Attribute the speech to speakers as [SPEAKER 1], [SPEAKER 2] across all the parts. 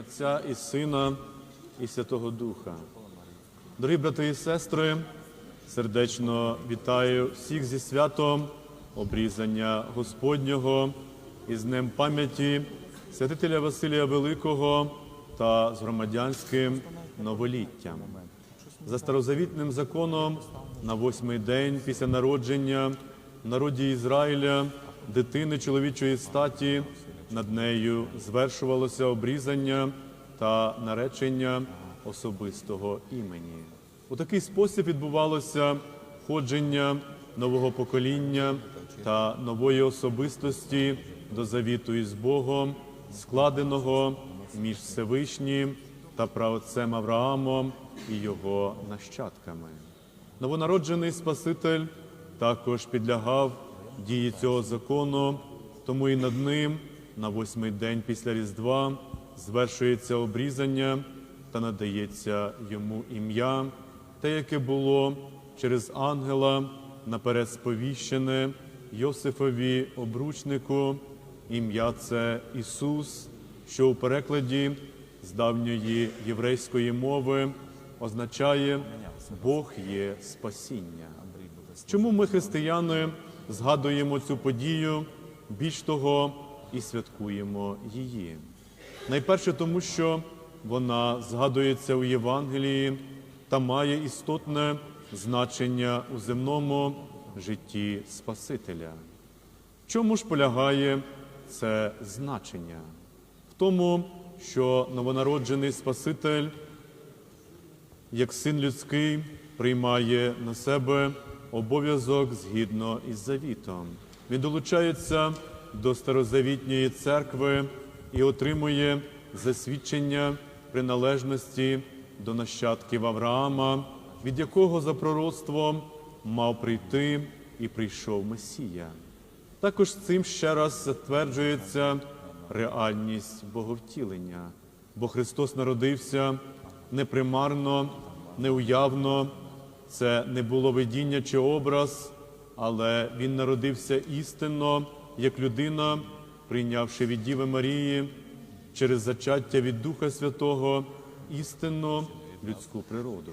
[SPEAKER 1] Отця і Сина і Святого Духа. Дорогі брати і сестри, сердечно вітаю всіх зі святом обрізання Господнього і з Днем пам'яті святителя Василія Великого та з громадянським новоліттям. За старозавітним законом на восьмий день після народження в народі Ізраїля дитини чоловічої статі над нею звершувалося обрізання та наречення особистого імені. У такий спосіб відбувалося входження нового покоління та нової особистості до завіту із Богом, складеного між Всевишнім та праотцем Авраамом і його нащадками. Новонароджений Спаситель також підлягав дії цього закону, тому і над ним на восьмий день після Різдва звершується обрізання та надається йому ім'я, те, яке було через ангела наперед сповіщене Йосифові обручнику. Ім'я це Ісус, що у перекладі з давньої єврейської мови означає Бог є спасіння. Чому ми, християни, згадуємо цю подію, більш того, і святкуємо її? Найперше тому, що вона згадується у Євангелії та має істотне значення у земному житті Спасителя. В чому ж полягає це значення? В тому, що новонароджений Спаситель, як син людський, приймає на себе обов'язок згідно із завітом. Він долучається до старозавітньої церкви і отримує засвідчення приналежності до нащадків Авраама, від якого за пророцтвом мав прийти і прийшов Месія. Також цим ще раз затверджується реальність боговтілення, бо Христос народився непримарно, неуявно, це не було видіння чи образ, але Він народився істинно, як людина, прийнявши від Діви Марії через зачаття від Духа Святого істинну людську природу.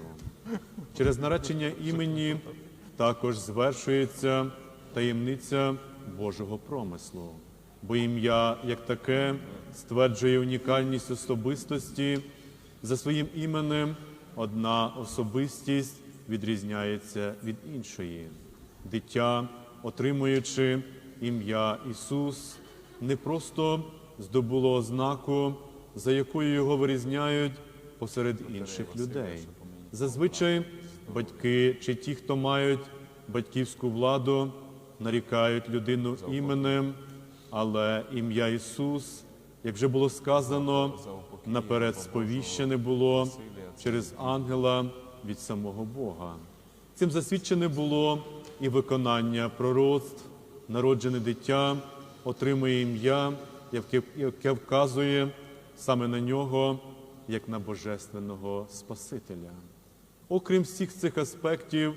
[SPEAKER 1] Через наречення імені також звершується таємниця Божого промислу, бо ім'я як таке стверджує унікальність особистості. За своїм іменем одна особистість відрізняється від іншої. Дитя, отримуючи ім'я Ісус, не просто здобуло ознаку, за якою його вирізняють посеред інших людей. Зазвичай батьки чи ті, хто мають батьківську владу, нарікають людину іменем, але ім'я Ісус, як вже було сказано, наперед сповіщене було через ангела від самого Бога. Цим засвідчене було і виконання пророцтв, народжене дитя, отримує ім'я, яке, вказує саме на нього, як на Божественного Спасителя. Окрім всіх цих аспектів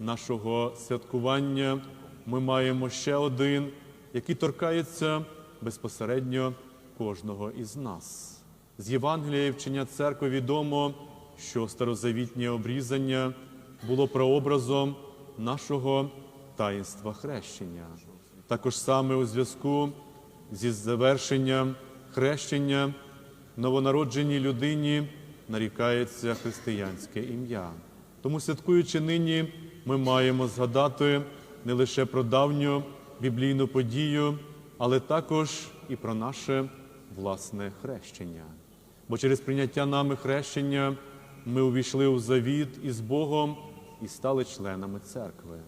[SPEAKER 1] нашого святкування, ми маємо ще один, який торкається безпосередньо кожного із нас. З Євангелія і вчення церкви відомо, що старозавітнє обрізання було прообразом нашого таїнства хрещення. Також саме у зв'язку зі завершенням хрещення новонародженій людині нарікається християнське ім'я. Тому, святкуючи нині, ми маємо згадати не лише про давню біблійну подію, але також і про наше власне хрещення. Бо через прийняття нами хрещення ми увійшли у завіт із Богом і стали членами церкви.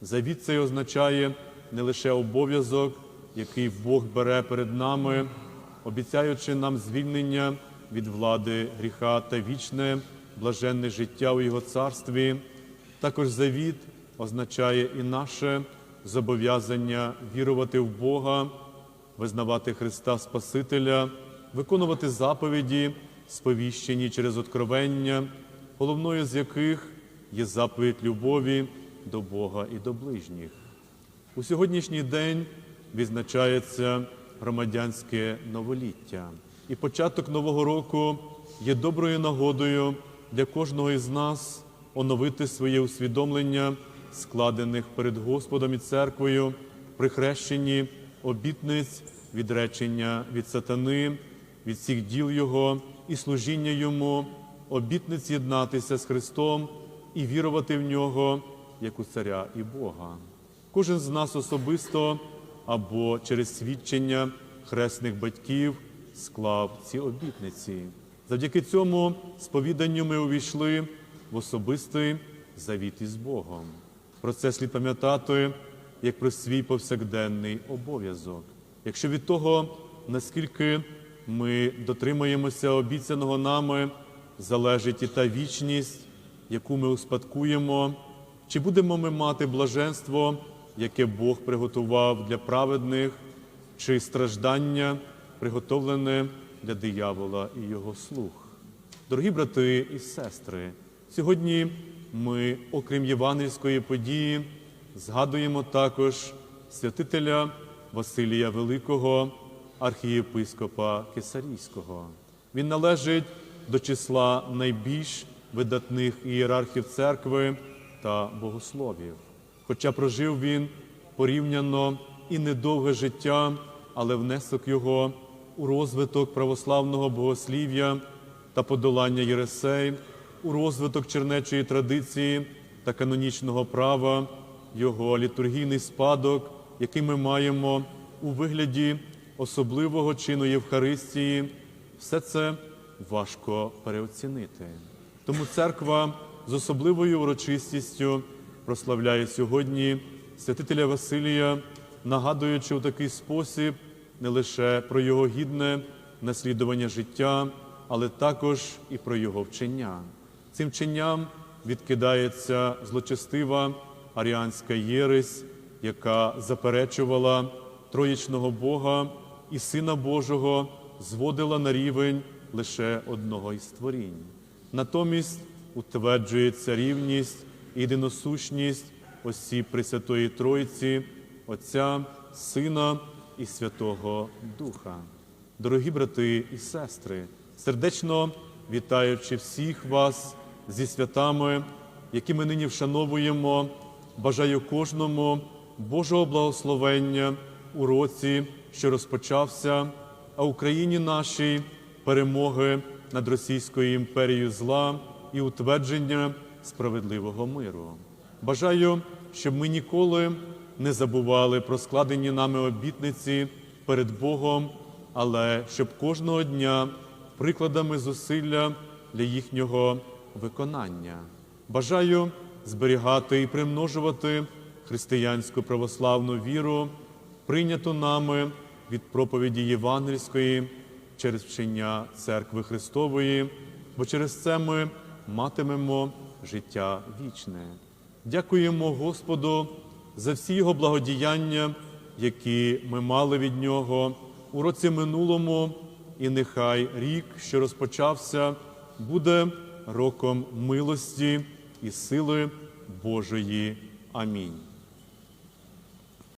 [SPEAKER 1] Завіт цей означає не лише обов'язок, який Бог бере перед нами, обіцяючи нам звільнення від влади гріха та вічне, блаженне життя у Його царстві. Також завіт означає і наше зобов'язання вірувати в Бога, визнавати Христа Спасителя, виконувати заповіді, сповіщені через откровення, головною з яких є заповідь любові до Бога і до ближніх. У сьогоднішній день відзначається громадянське новоліття. І початок нового року є доброю нагодою для кожного із нас оновити своє усвідомлення, складених перед Господом і церквою при хрещенні обітниць, відречення від сатани, від всіх діл Його і служіння Йому, обітниць єднатися з Христом і вірувати в Нього як у Царя і Бога. Кожен з нас особисто або через свідчення хресних батьків склав ці обітниці. Завдяки цьому сповіданню ми увійшли в особистий завіт із Богом. Про це слід пам'ятати як про свій повсякденний обов'язок. Якщо від того, наскільки ми дотримаємося обіцяного нами, залежить і та вічність, яку ми успадкуємо, чи будемо ми мати блаженство, яке Бог приготував для праведних, чи страждання, приготовлене для диявола і його слуг. Дорогі брати і сестри, сьогодні ми, окрім євангельської події, згадуємо також святителя Василія Великого, архієпископа Кесарійського. Він належить до числа найбільш видатних ієрархів церкви та богословів. Хоча прожив він порівняно і недовге життя, але внесок його у розвиток православного богослів'я та подолання єресей, у розвиток чернечої традиції та канонічного права, його літургійний спадок, який ми маємо у вигляді особливого чину Євхаристії, все це важко переоцінити. Тому церква з особливою урочистістю прославляє сьогодні святителя Василія, нагадуючи у такий спосіб не лише про його гідне наслідування життя, але також і про його вчення. Цим вченням відкидається злочестива аріанська єресь, яка заперечувала троїчного Бога і Сина Божого зводила на рівень лише одного із творінь. Натомість утверджується рівність єдиносущність осіб Пресвятої Тройці, Отця, Сина і Святого Духа. Дорогі брати і сестри, сердечно вітаючи всіх вас зі святами, які ми нині вшановуємо, бажаю кожному Божого благословення у році, що розпочався, а Україні нашій перемоги над Російською імперією зла і утвердження справедливого миру. Бажаю, щоб ми ніколи не забували про складені нами обітниці перед Богом, але щоб кожного дня прикладами зусилля для їхнього виконання. Бажаю зберігати і примножувати християнську православну віру, прийняту нами від проповіді Євангельської через вчення Церкви Христової, бо через це ми матимемо життя вічне. Дякуємо Господу за всі Його благодіяння, які ми мали від Нього у році минулому, і нехай рік, що розпочався, буде роком милості і сили Божої. Амінь.